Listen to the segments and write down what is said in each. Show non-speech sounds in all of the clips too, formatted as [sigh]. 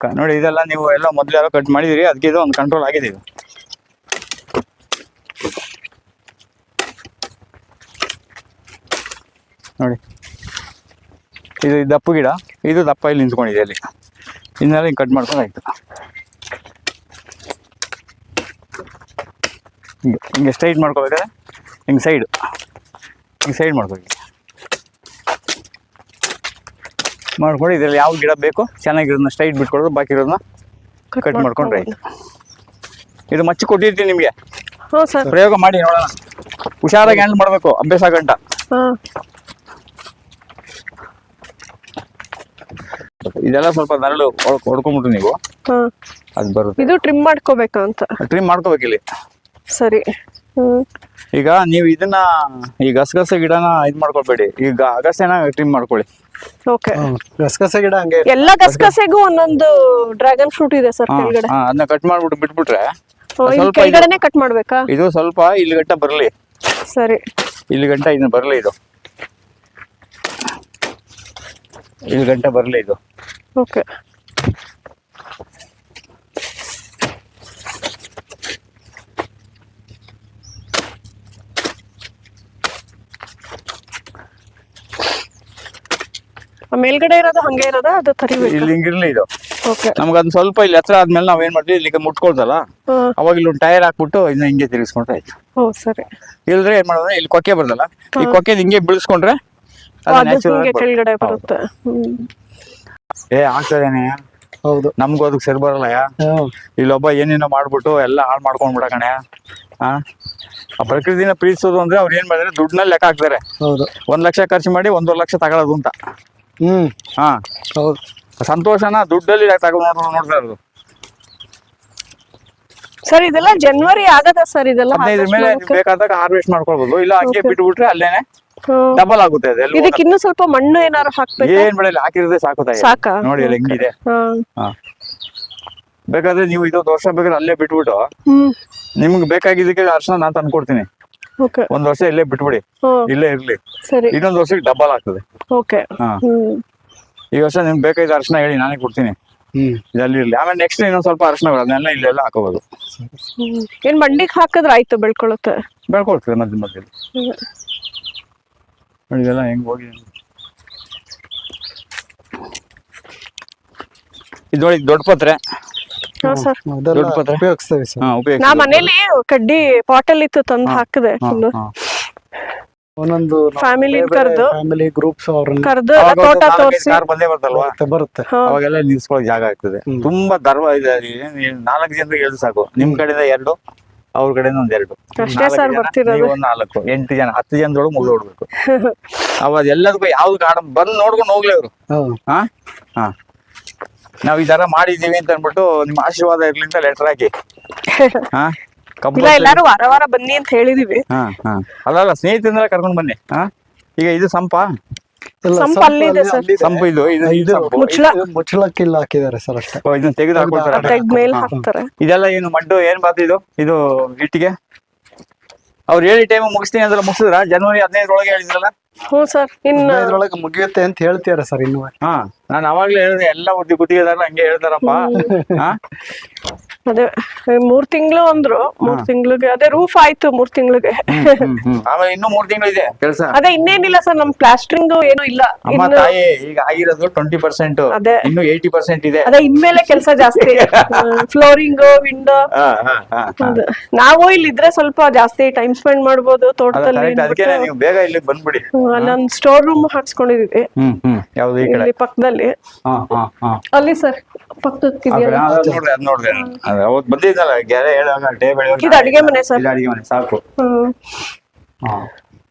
ಕ- ನೋಡಿ ಇದೆಲ್ಲ ನೀವು ಎಲ್ಲ ಮೊದ್ಲೆಲ್ಲ ಕಟ್ ಮಾಡಿದಿರಿ, ಅದಕ್ಕೆ ಇದು ಒಂದು ಕಂಟ್ರೋಲ್ ಆಗಿದೆ ಇದು. ನೋಡಿ. ಇದು ದಪ್ಪ ಗಿಡ, ಇದು ದಪ್ಪ ಇಲ್ಲಿ ನಿಂತ್ಕೊಂಡಿದೆ ಅಲ್ಲಿ. ಇನ್ನೆಲ್ಲ ಹಿಂಗೆ ಕಟ್ ಮಾಡ್ಕೊಂಡು ಆಯ್ತು ಹಿಂಗೆ ಹಿಂಗೆ ಸ್ಟ್ರೈಟ್ ಮಾಡ್ಕೋಬೇಕಾದ್ರೆ ಹಿಂಗೆ ಸೈಡ್ ಹಿಂಗೆ ಸೈಡ್ ಮಾಡ್ಕೊಳ್ಳಿ ಮಾಡ್ಕೊಂಡು ಇದರಲ್ಲಿ ಯಾವ ಗಿಡ ಬೇಕು? ಚೆನ್ನಾಗಿರೋದನ್ನ ಸ್ಟ್ರೈಟ್ ಬಿಟ್ಕೊಡೋದು ಬಾಕಿ ಇರೋದನ್ನ ಕಟ್ ಮಾಡ್ಕೊಂಡ್ರೆ ಆಯ್ತು ಇದು ಮಚ್ಚಿ ಕೊಟ್ಟಿರ್ತೀನಿ ನಿಮಗೆ. ಹ್ಞೂ ಸರ್. ಪ್ರಯೋಗ ಮಾಡಿ ನೋಡೋಣ. ಹುಷಾರಾಗಿ ಹ್ಯಾಂಡಲ್ ಮಾಡಬೇಕು ಅಭ್ಯಾಸ ಗಂಟ. ಇದೆಲ್ಲ ಸ್ವಲ್ಪ ನರಳು ಹೊಡ್ಕೊಂಡ್ಬಿಟ್ರು ನೀವು. ಅದು ಬರುತ್ತೆ. ಇದು ಟ್ರಿಮ್ ಮಾಡ್ಕೋಬೇಕು ಅಂತ. ಟ್ರಿಮ್ ಮಾಡ್ಕೋಬೇಕು ಇಲ್ಲಿ ಸರಿ. ಈಗ ನೀವು ಇದನ್ನ ಈ ಗಸಗಸೆ ಗಿಡನ ಇದ್ ಮಾಡ್ಕೊಳ್ಬೇಡಿ. ಈಗ ಅಗಸೆನ ಟ್ರಿಮ್ ಮಾಡ್ಕೊಳ್ಳಿ. ಓಕೆ ಗಸಗಸೆ ಗಿಡ ಹಂಗೆ ಎಲ್ಲ ಗಸಗಸೆಗೂ ಒಂದೊಂದು ಡ್ರ್ಯಾಗನ್ ಫ್ರೂಟ್ ಇದೆ ಸರ್ ಕೆಳಗಡೆ. ಹಾ, ಅದನ್ನ ಕಟ್ ಮಾಡ್ಬಿಟ್ಟು ಬಿಟ್ಬಿಟ್ರೆ ಸ್ವಲ್ಪ ಇದು- ಕೆಳಗಡೆನೆ ಕಟ್ ಮಾಡ್ಬೇಕಾ? ಇದು ಸ್ವಲ್ಪ ಇಲ್ಲಿ ಗಂಟ ಬರಲಿ. ಸರಿ. ಇಲ್ಲಿ ಗಂಟ ಇದನ್ನ ಬರಲಿ ಇದು. ಇಲ್ಲಿ ಗಂಟ ಬರಲಿ ಇದು. ಓಕೆ ಮೇಲ್ಗಡೆ ಇರೋದು ಹಂಗೆ ಇರೋದಾ? ಅದು ತರಿಬೇಕು ಇಲ್ಲಿ ಹಿಂಗಿರ್ಲಿ ಇದು. ಓಕೆ ನಮ್ಗೆ ಅದ್ ಸ್ವಲ್ಪ ಇಲ್ಲಿ ಹತ್ರ ಆದ್ಮೇಲೆ ನಾವ್ ಏನ್ ಮಾಡ್ತೀವಿ ಇಲ್ಲಿ ಮುಟ್ಕೊಳ್ತಲ್ಲ ಅವಾಗ ಇಲ್ಲಿ ಒಂದು ಟೈರ್ ಹಾಕ್ಬಿಟ್ಟು ಇನ್ನು ಹಿಂಗೆ ತಿರ್ಗಿಸ್ಕೊಂಡ್ರೆ ಆಯ್ತು. ಓ ಸರಿ. ಇಲ್ದ್ರೆ ಏನ್ ಮಾಡೋದು ಇಲ್ಲಿ ಕೊಕ್ಕೆ ಬರ್ತಲ್ಲ ಈ ಕೊಕ್ಕೆ ಹಿಂಗೆ ಬಿಳ್ಸ್ಕೊಂಡ್ರೆ ಅದು ಅದು natural ಹಿಂಗೆ ಕೆಳಗಡೆ ಬರುತ್ತೆ. ಏ ಆಗ್ತದೇನೆ ಹೌದು. ನಮ್ಗೂ ಅದಕ್ಕೆ ಸರಿ ಬರಲ್ಲ ಯಾ ಹ್ಮ್. ಇಲ್ಲೊಬ್ಬ ಏನೇನೋ ಮಾಡ್ಬಿಟ್ಟು ಎಲ್ಲ ಹಾಳು ಮಾಡ್ಕೊಂಡ್ ಕಣೆ. ಆ ಆ ಪ್ರಕೃತಿನ ಪ್ರೀತಿಸೋದು ಅಂದ್ರೆ ಅವ್ರು ಏನ್ ಮಾಡಿದ್ರೆ ದುಡ್ಡನ್ನ ಲೆಕ್ಕ ಹಾಕ್ತಾರೆ. ಹೌದು. ಒಂದ್ ಲಕ್ಷ ಖರ್ಚು ಮಾಡಿ ಒಂದೂವರೆ ಲಕ್ಷ ತಗೊಳ್ಳೋದು ಅಂತ. ಹ್ಮ್. ಹಾ. ಹೌದು. ಸಂತೋಷನ ದುಡ್ಡಲ್ಲಿ ತಗೊಂಡು ನೋಡ್ ನೋಡ್ತಾ ಇರೋದು. ಸರ್ ಇದೆಲ್ಲ ಜನವರಿ ಆಗದ ಸರ್ ಇದೆಲ್ಲ ಹದಿನೈದು ಮೇಲೆ ಬೇಕಾದಾಗ ಹಾರ್ವೆಸ್ಟ್ ಮಾಡ್ಕೊಳ್ಬೋದು. ಇಲ್ಲ ಹಂಗೆ. ಬಿಟ್ಬಿಟ್ರೆ ಅಲ್ಲೇನೆ. ಡಬಲ್ ಆಗುತ್ತೆ ಇದಕ್ಕೆ ಇನ್ನೂ ಸ್ವಲ್ಪ ಮಣ್ಣು ಏನಾದ್ರು ಹಾಕ್ಬೇಕು? ಏನ್ ಬೆಳೆ ಹಾಕಿರೋದೇ ಸಾಕು ತಾಯಿ. ಸಾಕಾ? ನೋಡಿ ಅಲ್ಲಿ ಹೆಂಗಿದೆ. ಬೇಕಾದ್ರೆ ನೀವು ಇದೊಂದು ವರ್ಷ ಬೇಕಾದ್ರೆ ಅಲ್ಲೇ ಬಿಟ್ಬಿಟ್ಟು ನಿಮ್ಗೆ ಬೇಕಾಗಿದ್ದಕ್ಕೆ ಅರ್ಶನ ನಾನು ತಂದ್ಕೊಡ್ತೀನಿ ಓಕೆ. ಒಂದ್ ವರ್ಷ ಇಲ್ಲೇ ಬಿಟ್ಬಿಡಿ. ಇಲ್ಲೇ ಇರ್ಲಿ. ಇನ್ನೊಂದ್ ವರ್ಷಕ್ಕೆ ಡಬಲ್ ಆಗ್ತದೆ. ಈ ವರ್ಷ ನಿಮ್ಗೆ ಬೇಕಾಗಿದ್ದ ಅರ್ಶನ ಹೇಳಿ ನಾನೇ ಕೊಡ್ತೀನಿ. ಇರ್ಲಿ. ಆಮೇಲೆ ನೆಕ್ಸ್ಟ್ ಇನ್ನೊಂದ್ ಸ್ವಲ್ಪ ಅರ್ಶನಗಳು ಅದನ್ನೆಲ್ಲ ಇಲ್ಲೆಲ್ಲ ಹಾಕೋಬಹುದು ಹ್ಮ್. ಏನ್ ಮಂಡಿಗೆ ಹಾಕಿದ್ರೆ ಆಯ್ತು ಬೆಳ್ಕೊಳುತ್ತೆ ಬೆಳ್ಕೊಳ್ತದೆ ಮಧ್ಯ ಮಧ್ಯದಲ್ಲಿ. ನೋಡಿ ಇದೆಲ್ಲ ಹೆಂಗ್? ಹೋಗಿ ಇದೊಳಿ ದೊಡ್ಡ ಪತ್ರೆ. ದೊಡ್ಡ ಪತ್ರೆ? ಉಪಯೋಗಿಸ್ತೇವೆ ಸರ್. ಹಾ ಉಪಯೋಗ ನಾ ಮನೇಲಿ ಕಡ್ಡಿ ಪಾಟಲ್ ಇತ್ತು ತಂದು ಹಾಕಿದೆ ಫುಲ್ ಒಂದೊಂದು ಫ್ಯಾಮಿಲಿ ಕರ್ದು? ಫ್ಯಾಮಿಲಿ ಗ್ರೂಪ್ಸ್ ಅವ್ರನ್ನ ಕರ್ದು ತೋಟ ತೋರಿಸಿ. ಕಾರ್ ಬಂದೇ ಬರ್ತಲ್ವಾ? ಬರುತ್ತೆ ಅವಾಗೆಲ್ಲ ನಿಲ್ಸ್ಕೊಳ್ಳೋ ಜಾಗ ಆಗ್ತದೆ. ತುಂಬಾ ಗರ್ವ ಇದೆ ನಾಲ್ಕು ಜನರಿಗೆ ಹೇಳಿ ಸಾಕು. ನಿಮ್ ಕಡೆಯಿಂದ ಎರಡು. ಅವ್ರ ಕಡೆ ಒಂದ್ ಎರಡು. ಅಷ್ಟೇ ನಾಲ್ಕು ಸರ್ ಜನ, ಬರ್ತಿರೋದು. ನೀವು ಒಂದ್ ನಾಲ್ಕು ಎಂಟು ಜನ ಹತ್ತು ಜನದೊಳಗೆ ಮುಗಿದೋಡ್ಬೇಕು [laughs] ಅವಾಗ ಎಲ್ಲದಕ್ಕೂ ಯಾವ್ದು ಗಾರ್ಡನ್ ಬಂದ್ ನೋಡ್ಕೊಂಡು ಹೋಗ್ಲಿ ಅವ್ರು. ಹಾ? ಹಾ. ನಾವ್ ಈ ತರ ಮಾಡಿದೀವಿ ಅಂತ ಅನ್ಬಿಟ್ಟು ನಿಮ್ ಆಶೀರ್ವಾದ ಇರ್ಲಿ ಅಂತ ಲೆಟರ್ ಹಾಕಿ. [laughs] ಹಾ? ಇಲ್ಲ ಎಲ್ಲಾರು ವಾರ ವಾರ ಬನ್ನಿ ಅಂತ ಹೇಳಿದೀವಿ. ಹಾ ಹಾ. ಅಲ್ಲಲ್ಲ ಸ್ನೇಹಿತರಿಂದ ಕರ್ಕೊಂಡ್ ಬನ್ನಿ. ಹಾ? ಈಗ ಇದು ಸಂಪ. ಇಲ್ಲ, ಸಂಪ್ ಸಂಪ್ ಅಲ್ಲಿದೆ. ಅಲ್ಲಿ- ಸರ್. ಅಲ್ಲಿದೆ. ಸಂಪು ಇದು ಇದು ಇದು ಇದು ಸಂಪು. ಮುಚ್ಚಳ. ಇದು ಮುಚ್ಚಳಕ್ಕಿಲ್ಲ ಹಾಕಿದ್ದಾರೆ ಸರ್ ಅಷ್ಟೇ. ಓ, ಇದನ್ನ ತೆಗೆದು ಹಾಕೊಳ್ತಾರೆ ತೆಗ್ದ ಮೇಲೆ ಹಾಕ್ತಾರೆ. ಇದೆಲ್ಲ ಏನು ಮಡ್ಡು ಏನ್ ಬಾತು ಇದು? ಇದು ಇಟ್ಟಿಗೆ ಅವ್ರು ಹೇಳಿ ಟೈಮ್ ಮುಗಿಸ್ತೀನಿ ಅಂದ್ರೆ ಮುಗಿಸಿದ್ರ? ಜನವರಿ ಹದಿನೈದರೊಳಗೆ ಹೇಳಿದ್ರಲ್ಲ? ಹ್ಞೂ ಸರ್ ಇನ್ನ ಇದ್ರೊಳಗೆ ಮುಗಿಯುತ್ತೆ ಅಂತ ಹೇಳ್ತೀರ ಸರ್ ಇನ್ನು. ಹಾ ನಾನು ಅವಾಗ್ಲೇ ಹೇಳಿದೆ ಎಲ್ಲ ಉದ್ದಿ ಗುತ್ತಿಗೆದಾರ ಹಂಗೆ ಹೇಳ್ತಾರಪ್ಪ. ಹಾ? ಅದೇ ಮೂರ್ ತಿಂಗಳು ಅಂದ್ರು ಮೂರ್ ತಿಂಗ್ಳಿಗೆ ಅದೇ ರೂಫ್ ಆಯ್ತು ಮೂರ್ ತಿಂಗ್ಳಿಗೆ. ಆಮೇಲೆ ಇನ್ನೂ ಮೂರ್ ತಿಂಗಳು ಇದೆ ಕೆಲಸ? ಅದೇ ಇನ್ನೇನಿಲ್ಲ ಸರ್ ನಮ್ ಪ್ಲಾಸ್ಟ್ರಿಂಗ್ ಏನು ಇಲ್ಲ. ಅಮ್ಮ ಇನ್ನು ತಾಯಿ ಈಗ ಆಗಿರೋದು ಟ್ವೆಂಟಿ ಪರ್ಸೆಂಟ್ ಅದೇ. ಇನ್ನು ಏಯ್ಟಿ ಪರ್ಸೆಂಟ್ ಇದೆ. ಅದೇ ಇನ್ಮೇಲೆ ಕೆಲಸ ಜಾಸ್ತಿ. [laughs] ಫ್ಲೋರಿಂಗ್ ವಿಂಡೋ ಹಾ, ಹಾ, ಹಾ, ಹಾ. ನಾವು ಇಲ್ಲಿದ್ರೆ ಸ್ವಲ್ಪ ಜಾಸ್ತಿ ಟೈಮ್ ಸ್ಪೆಂಡ್ ಮಾಡ್ಬೋದು ಅಲ್ಲ, ತೋಟದಲ್ಲಿ ಕರೆಕ್ಟ್ ಅದಕ್ಕೆ ನೀವು ಬೇಗ ಇಲ್ಲಿಗೆ ಬಂದ್ಬಿಡಿ. ಹ್ಮ್, ಅಲ್ಲೊಂದ್ ಸ್ಟೋರ್ ರೂಮ್ ಹಾಕ್ಸ್ಕೊಂಡಿದೀವಿ ಹ್ಮ್ ಹ್ಮ್. ಯಾವ್ದು ಈ ಕಡೆ? ಇಲ್ಲಿ ಪಕ್ಕದಲ್ಲಿ. ಹಾ ಹಾ ಹಾ. ಅಲ್ಲಿ ಸರ್ ಪಕ್ಕದ ನೋಡ್ರಿ ಅದ್ ಅದ್. ನೋಡ್ದೆ ಅವತ್ತು ಬಂದಿದ್ದಲ್ಲ ಗೆರೆ ಹೇಳುವಾಗ ಇದು ಅಡಿಗೆ ಮನೆ ಸರ್. ಇದು ಅಡಿಗೆ ಮನೆ ಸಾಕು. ಹ್ಮ್. ಹಾ.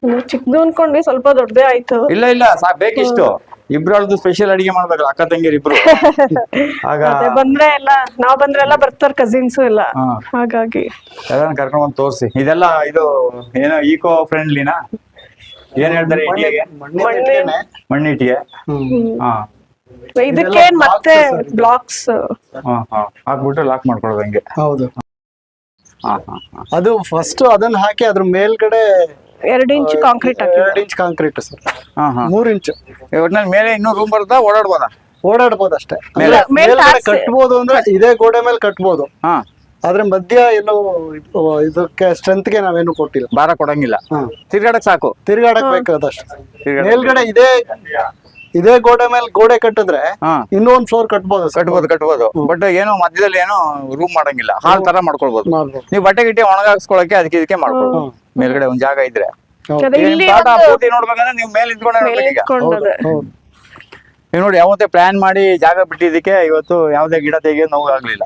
ಇನ್ನು ಚಿಕ್ಕದು ಅನ್ಕೊಂಡ್ವಿ ಸ್ವಲ್ಪ ದೊಡ್ಡದೇ ಆಯ್ತು. ಇಲ್ಲ ಇಲ್ಲ ಸಾಕ್ ಬೇಕಿಷ್ಟು. ಇಬ್ರಳ್ದು ಸ್ಪೆಷಲ್ ಅಡಿಗೆ ಮಾಡ್ಬೇಕು ಅಕ್ಕ ತಂಗಿರ್ ಇಬ್ರು. [laughs] ಆಗ ಅದೇ ಬಂದ್ರೆ ಎಲ್ಲ ನಾವ್ ಬಂದ್ರೆ ಎಲ್ಲ ಬರ್ತಾರ ಕಸಿನ್ಸ್ ಎಲ್ಲ. ಹಾ. ಹಾಗಾಗಿ. ಎಲ್ಲಾನ ಕರ್ಕೊಂಡ್ ಬಂದು ತೋರಿಸಿ. ಇದೆಲ್ಲ ಇದು ಏನೋ ಈಕೋ ಫ್ರೆಂಡ್ಲಿನಾ ಏನ್ ಹೇಳ್ತಾರೆ ಮಣ್ಣಿನ ಇಟ್ಟಿಗೆನೆ. ಮಣ್ಣಿಟ್ಟಿಗೆ ಹ್ಮ್. ಹಾ. ಇದಕ್ಕೆ ಮತ್ತೆ ಬ್ಲಾಕ್ಸ್ ಹಾ ಹಾ. ಹಾಕ್ಬಿಟ್ಟು ಲಾಕ್ ಮಾಡ್ಕೊಳ್ಳೋದು ಹಂಗೆ. ಹೌದು. ಹಾ ಹಾ ಹಾ. ಅದು ಫಸ್ಟ್ ಅದನ್ನ ಹಾಕಿ ಅದ್ರ ಮೇಲ್ಗಡೆ ಎರಡು ಇಂಚ್ ಕಾಂಕ್ರೀಟ್ ಹಾಕಿ. ಎರಡು ಇಂಚ್ ಕಾಂಕ್ರೀಟ್ ಸರ್. ಹಾ ಹಾ. ಮೂರ್ ಇಂಚ್. ಒಟ್ನಲ್ಲಿ ಮೇಲೆ ಇನ್ನೂ ರೂಮ್ ಬರುತ್ತಾ? ಓಡಾಡ್ಬೋದ? ಓಡಾಡ್ಬೋದು ಅಷ್ಟೇ. ಕಟ್ಬೋದು ಅಂದ್ರೆ ಇದೇ ಗೋಡೆ ಮೇಲೆ ಕಟ್ಬೋದು. ಹಾ. ಆದ್ರೆ ಮಧ್ಯ ಏನು ಇದಕ್ಕೆ ಇದಕ್ಕೆ ಸ್ಟ್ರೆಂತ್ಗೆ ನಾವೇನು ಕೊಟ್ಟಿಲ್ಲ. ಭಾರ ಕೊಡಂಗಿಲ್ಲ. ತಿರ್ಗಾಡಕ್ ಸಾಕು. ತಿರ್ಗಾಡಕ್ ಬೇಕಾದಷ್ಟು. ಮೇಲ್ಗಡೆ ಇದೇ ಇದೇ ಗೋಡೆ ಮೇಲೆ ಗೋಡೆ ಕಟ್ಟಿದ್ರೆ ಇನ್ನೊಂದ್ ಇನ್ನೂ ಒಂದ್ ಫ್ಲೋರ್ ಕಟ್ಬೋದು ಕಟ್ಬೋದು. ಕಟ್ಬೋದು ಬಟ್ ಏನೋ ಮಧ್ಯದಲ್ಲಿ ಏನೋ ರೂಮ್ ಮಾಡಂಗಿಲ್ಲ. ಹಾಲ್ ತರ ಮಾಡ್ಕೊಳ್ಬೋದು. ನೀವು ಬಟ್ಟೆ ಗಿಟ್ಟೆ ಒಣಗಾಕ್ಸ್ಕೊಳಕ್ಕೆ ಅದಕ್ಕೆ ಇದಕ್ಕೆ ಮಾಡ್ಕೊಳ್ಬೋದು. ಮೇಲ್ಗಡೆ ಒಂದ್ ಜಾಗ ಇದ್ರೆ. ನೋಡ್ಬೇಕಂದ್ರೆ ನೀವು ಮೇಲೆ ನೀವು ನೋಡಿ ಯಾವತ್ತೇ ಪ್ಲಾನ್ ಮಾಡಿ ಜಾಗ ಬಿಟ್ಟಿದ್ದಕ್ಕೆ ಇವತ್ತು ಯಾವುದೇ ಗಿಡ ತೆಗಿಯೋದು ನೋವು ಆಗ್ಲಿಲ್ಲ.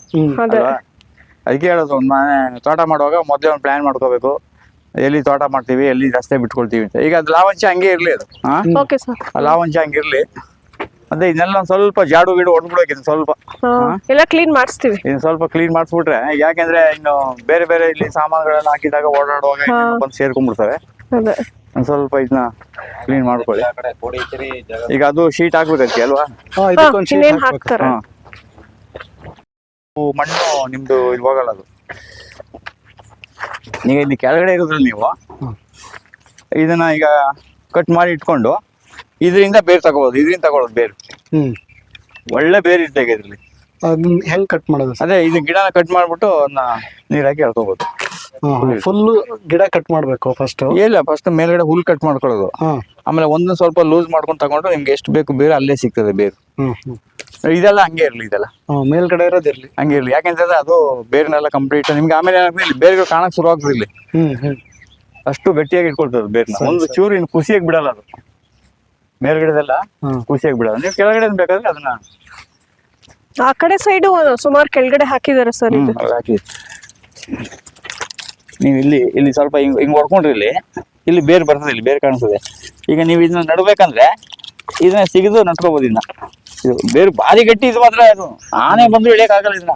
ಅದಕ್ಕೆ ಹೇಳೋದು ಒಂದ್ ಮನೆ ತೋಟ ಮಾಡುವಾಗ ಮೊದ್ಲೇ ಒಂದ್ ಪ್ಲಾನ್ ಮಾಡ್ಕೋಬೇಕು. ಎಲ್ಲಿ ತೋಟ ಮಾಡ್ತೀವಿ ಎಲ್ಲಿ ರಸ್ತೆ ಬಿಟ್ಕೊಳ್ತೀವಿ ಅಂತ. ಈಗ ಅದು ಲಾವಂಚ ಹಂಗೆ ಇರ್ಲಿ ಅದು ಓಕೆ ಸರ್ ಆ ಲಾವಂಚ ಹಂಗಿರ್ಲಿ ಅದೇ ಇದನ್ನೆಲ್ಲ ಒಂದ್ ಸ್ವಲ್ಪ ಜಾಡು ಗಿಡು ಹೊಡ್ಬಿಡೋಕೆ ಸ್ವಲ್ಪ ಎಲ್ಲ ಕ್ಲೀನ್ ಮಾಡಿಸ್ತೀವಿ. ಇನ್ನು ಸ್ವಲ್ಪ ಕ್ಲೀನ್ ಮಾಡಿಸ್ಬಿಟ್ರೆ ಯಾಕೆಂದ್ರೆ ಇನ್ನು ಬೇರೆ ಬೇರೆ ಇಲ್ಲಿ ಸಾಮಾನುಗಳನ್ನ ಹಾಕಿದಾಗ ಓಡಾಡುವಾಗ. ಇನ್ನೇನೋ ಬಂದು ಸೇರ್ಕೊಂಡ್ಬಿಡ್ತವೆ ಅದೇ. ಒಂದ್ ಸ್ವಲ್ಪ ಇದನ್ನ ಕ್ಲೀನ್ ಮಾಡ್ಕೊಳ್ಳಿ. ಈಗ ಅದು ಶೀಟ್ ಹಾಕ್ಬೇಕಂತೆ ಅಲ್ವಾ? ಹಾ ಇದಕ್ಕೊಂದ್ sheet ಇನ್ನೇನ್ ಹಾಕ್ಬೇಕು. ಹಾಕ್ತಾರ? ಹಾ. ಇವು ಮಣ್ಣು ನಿಮ್ದು ಇದು ಹೋಗಲ್ಲ ಅದು. ಈಗ ಇಲ್ಲಿ ಕೆಳಗಡೆ ಇರೋದ್ರಲ್ಲಿ ನೀವು ಇದನ್ನ ಈಗ ಕಟ್ ಮಾಡಿ ಇಟ್ಕೊಂಡು ಇದರಿಂದ ಬೇರ್ ತಗೋಬಹುದು ಇದರಿಂದ ತಗೊಳ್ಳೋದು ಬೇರು. ಹ್ಮ್. ಒಳ್ಳೆ ಬೇರ್ ಇರ್ತದೆ ಇದ್ರಲ್ಲಿ. ಅದನ್ನ ಹೆಂಗ್ ಕಟ್ ಮಾಡೋದು? ಅದೇ ಇದು ಗಿಡನ ಕಟ್ ಮಾಡ್ಬಿಟ್ಟು ಅದನ್ನ ನೀರ್ ಹಾಕಿ ಎಳ್ಕೋಬಹುದು ಫುಲ್ ಗಿಡ ಕಟ್ ಮಾಡ್ಬೇಕು ಫಸ್ಟ್ ಇಲ್ಲ ಫಸ್ಟ್ ಮೇಲ್ಗಡೆ ಹುಲ್ ಕಟ್ ಮಾಡ್ಕೊಳ್ಳೋದು. ಆಮೇಲೆ ಒಂದೊಂದು ಸ್ವಲ್ಪ ಲೂಸ್ ಮಾಡ್ಕೊಂಡು ತಗೊಂಡು ನಿಮ್ಗೆ ಎಷ್ಟು ಬೇಕು ಬೇರು ಅಲ್ಲೇ ಸಿಗ್ತದೆ ಬೇರು. ಹ್ಮ್. ಇದೆಲ್ಲ ಹಂಗೆ ಇರ್ಲಿ ಇದೆಲ್ಲ. ಮೇಲ್ಗಡೆ ಇರೋದ್ ಇರೋದಿರ್ಲಿ ಹಂಗೆ ಇರ್ಲಿ. ಯಾಕೆಂತಂದ್ರೆ ಅದು ಬೇರ್ನೆಲ್ಲ ಕಂಪ್ಲೀಟ್ ನಿಮ್ಗೆ ಆಮೇಲೆ ಏನಾಗ್ತದೆ ಬೇರೆ ಬೇರ್ಗಳು ಕಾಣಕ್ ಶುರು ಆಗ್ತದೆ ಇಲ್ಲಿ. ಅಷ್ಟು ಗಟ್ಟಿಯಾಗಿ ಇಟ್ಕೊಳ್ತದೆ ಬೇರ್ನ. ಒಂದು ಚೂರು ಇನ್ನು ಖುಷಿಯಾಗಿ ಬಿಡಲ್ಲ ಅದು. ಮೇಲ್ಗಡೆದೆಲ್ಲ ಖುಷಿಯಾಗಿ ಬಿಡಲ್ಲ. ನೀವು ಕೆಳಗಡೆ ಬೇಕಾದ್ರೆ ಅದನ್ನ ಆ ಕಡೆ ಸೈಡ್ ಸುಮಾರು ಕೆಳಗಡೆ ಹಾಕಿದಾರೆ ಸರ್ ಹಾಕಿ. ನೀವು ಇಲ್ಲಿ ಇಲ್ಲಿ ಸ್ವಲ್ಪ ಹಿಂಗ್ ಹಿಂಗ್ ಹೊಡ್ಕೊಂಡ್ರಿ ಇಲ್ಲಿ. ಇಲ್ಲಿ ಬೇರ್ ಬರ್ತದೆ ಇಲ್ಲಿ ಬೇರ್ ಕಾಣಿಸ್ತದೆ. ಈಗ ನೀವು ಇದನ್ನ ನಡ್ಬೇಕಂದ್ರೆ ಇದನ್ನ ಸಿಗಿದು ನಟ್ಕೋಬೋದು ಇದನ್ನ. ಇದು ಬೇರೆ ಭಾರಿ ಗಟ್ಟಿ ಇದು ಮಾತ್ರ ಅದು. ಆನೆ ಬಂದು ಇಳಿಯಕ್ ಆಗಲ್ಲ ಇದನ್ನ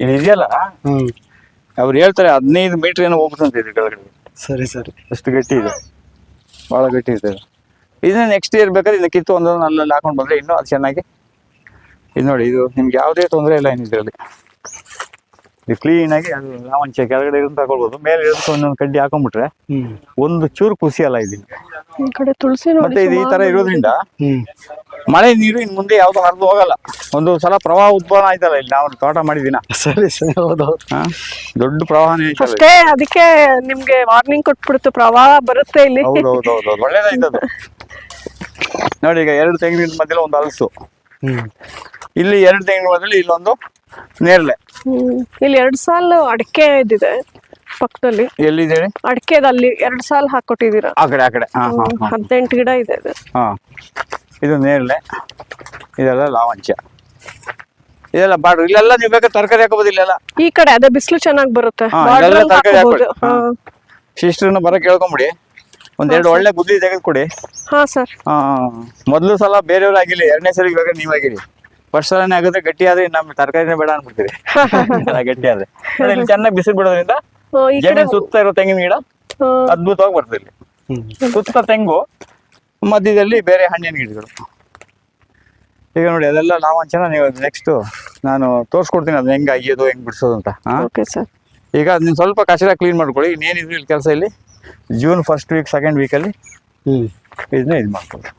ಇದು ಇದೆಯಲ್ಲ? ಹ್ಮ್. ಅವ್ರು ಹೇಳ್ತಾರೆ ಹದಿನೈದು ಮೀಟರ್ ಏನೋ ಹೋಗ್ತಂತೆ ಇದು ಕೆಳಗಡೆ. ಸರಿ ಸರಿ. ಅಷ್ಟು ಗಟ್ಟಿ ಇದೆ. ಬಹಳ ಗಟ್ಟಿ ಇದೆ ಇದನ್ನ ನೆಕ್ಸ್ಟ್ ಇಯರ್ ಬೇಕಾದ್ರೆ ಇದನ್ನ ಕಿತ್ತು ಒಂದೊಂದು ಅಲ್ಲಲ್ಲಿ ಹಾಕೊಂಡು ಬಂದ್ರೆ ಇನ್ನೂ ಅದು ಚೆನ್ನಾಗಿ ಇದು ನೋಡಿ ಇದು ನಿಮ್ಗೆ ಯಾವುದೇ ತೊಂದರೆ ಇಲ್ಲ ಏನು ಇದರಲ್ಲಿ. ಇದು ಕ್ಲೀನ್ ಆಗಿ ಅದು ಲಾವಂಚ ಕೆಳಗಡೆ ಇರೋದು ತಗೊಳ್ಬೋದು. ಮೇಲೆ ಇರೋದಕ್ಕೆ ಒಂದೊಂದು ಕಡ್ಡಿ ಹಾಕೊಂಡ್ಬಿಟ್ರೆ ಒಂದು ಚೂರು ಖುಷಿ ಅಲ್ಲ ಇದು. ಈ ಕಡೆ ತುಳಸಿ ಮತ್ತೆ ಇದು ಈ ತರ ಇರೋದ್ರಿಂದ ಮಳೆ ನೀರು ಇನ್ ಮುಂದೆ ಯಾವ್ದು ಹರಿದು ಹೋಗಲ್ಲ. ಒಂದು ಸಲ ಪ್ರವಾಹ ಉದ್ಭವ ಆಯ್ತಲ್ಲ ಇಲ್ಲಿ ನಾವು ತೋಟ ಮಾಡಿದಿನ ಸರಿ ಸರಿ ಹೌದು ಹಾ ದೊಡ್ಡ ಪ್ರವಾಹನೇ ಆಯ್ತಲ್ಲ ಅಷ್ಟೇ ಅದಕ್ಕೆ ನಿಮ್ಗೆ ವಾರ್ನಿಂಗ್ ಕೊಟ್ಬಿಡ್ತು ಪ್ರವಾಹ ಬರುತ್ತೆ ಇಲ್ಲಿ. ಹೌದು ಹೌದು ಹೌದು ಹೌದು ಒಳ್ಳೇದಾಯ್ತು ಅದು. ನೋಡಿ ಈಗ ಎರಡು ತೆಂಗಿನ ಮಧ್ಯದಲ್ಲಿ ಒಂದು ಹಲಸು. ಹ್ಮ್. ಇಲ್ಲಿ ಎರಡು ತೆಂಗಿನ ಮಧ್ಯದಲ್ಲಿ ಇಲ್ಲೊಂದು ನೇರಳೆ. ಹ್ಮ್. ಇಲ್ಲಿ ಎರಡ್ ಸಾಲು ಅಡಿಕೆ ಇದ್ದಿದೆ. ಪಕ್ಕದಲ್ಲಿ ಎಲ್ಲಿದೆ ಹೇಳಿ ಅಡಿಕೆದ ಅಲ್ಲಿ ಎರಡ್ ಸಾಲ ಹಾಕೊಟ್ಟಿದ್ದೀರಾ. ಆ ಕಡೆ ಆ ಕಡೆ. ಹಾ ಹಾ ಹಾ. ಹದಿನೆಂಟು ಗಿಡ ಇದೆ ಇದು ಹಾ. ಇದು ನೇರಳೆ ಇದೆಲ್ಲ ಲಾವಂಚ. ಇದೆಲ್ಲ ಬಾಡ್ರು ಇಲ್ಲೆಲ್ಲ ನೀವು ಬೇಕಾದ್ರೆ ತರಕಾರಿ ಹಾಕೋಬೋದು ಇಲ್ಲೆಲ್ಲ. ಈ ಕಡೆ ಅದೇ ಬಿಸಿಲು ಚೆನ್ನಾಗಿ ಬರುತ್ತೆ. ಹಾ, Border ಇದೆಲ್ಲ ಅಲ್ಲಿ ತರಕಾರಿ ಹಾಕ್ಬೋದು. ಶಿಸ್ಟ್ರನ್ನ ಬರಕ್ಕೆ ಹೇಳ್ಕೊಂಬಿಡಿ. ಒಂದೆರಡು ಒಳ್ಳೆ ಬುದ್ಧಿ ತೆಗೆದುಕೊಡಿ. ಹಾ ಸರ್. ಮೊದಲು ಸಲ ಬೇರೆಯವ್ರು ಆಗಿಲ್ಲ ಎರಡನೇ ಸಲ ಇವಾಗ ನೀವಾಗಿರಿ ಫಸ್ಟ್ ಸಲನೇ ಆಗಿದ್ರೆ ಗಟ್ಟಿ ಆದ್ರೆ ನಮ್ಗೆ ತರಕಾರಿನೇ ಬೇಡ ಅನ್ಬಿಡ್ತೀರಿ. ಗಟ್ಟಿ ಆದ್ರೆ. ನೋಡಿ, ಇಲ್ಲಿ ಚೆನ್ನಾಗಿ ಬಿಸಿಲು ಬಿಡೋದ್ರಿಂದ ಕಡೆ ಜಮೀನ್ ಸುತ್ತ ಇರೋ ತೆಂಗಿನ ಗಿಡ ಅದ್ಭುತವಾಗಿ ಬರ್ತದೆ ಇಲ್ಲಿ. ಹ್ಮ್. ಸುತ್ತ ತೆಂಗು ಮಧ್ಯದಲ್ಲಿ ಬೇರೆ ಹಣ್ಣಿನ ಗಿಡಗಳು. ಈಗ ನೋಡಿ ಅದೆಲ್ಲ ಲಾವಂಚನ ನೀವು ನೆಕ್ಸ್ಟ್ ನಾನು ತೋರಿಸ್ಕೊಡ್ತೀನಿ ಅದನ್ನ ಹೆಂಗ್ ಅಗಿಯೋದು ಹೆಂಗ್ ಬಿಡಿಸೋದು ಅಂತ ಹಾ? ಓಕೆ ಸರ್ ಈಗ ಅದನ್ನ ಸ್ವಲ್ಪ ಕಚಡ ಕ್ಲೀನ್ ಮಾಡ್ಕೊಳ್ಳಿ. ಇನ್ನೇನಿದ್ರು ಇಲ್ಲಿ ಕೆಲಸ ಇಲ್ಲಿ ಜೂನ್ ಫಸ್ಟ್ ವೀಕ್ ಸೆಕೆಂಡ್ ವೀಕಲ್ಲಿ ಹ್ಮ್. ಇದನ್ನ ಇದು ಮಾಡ್ಕೊಳ್ಳಿ.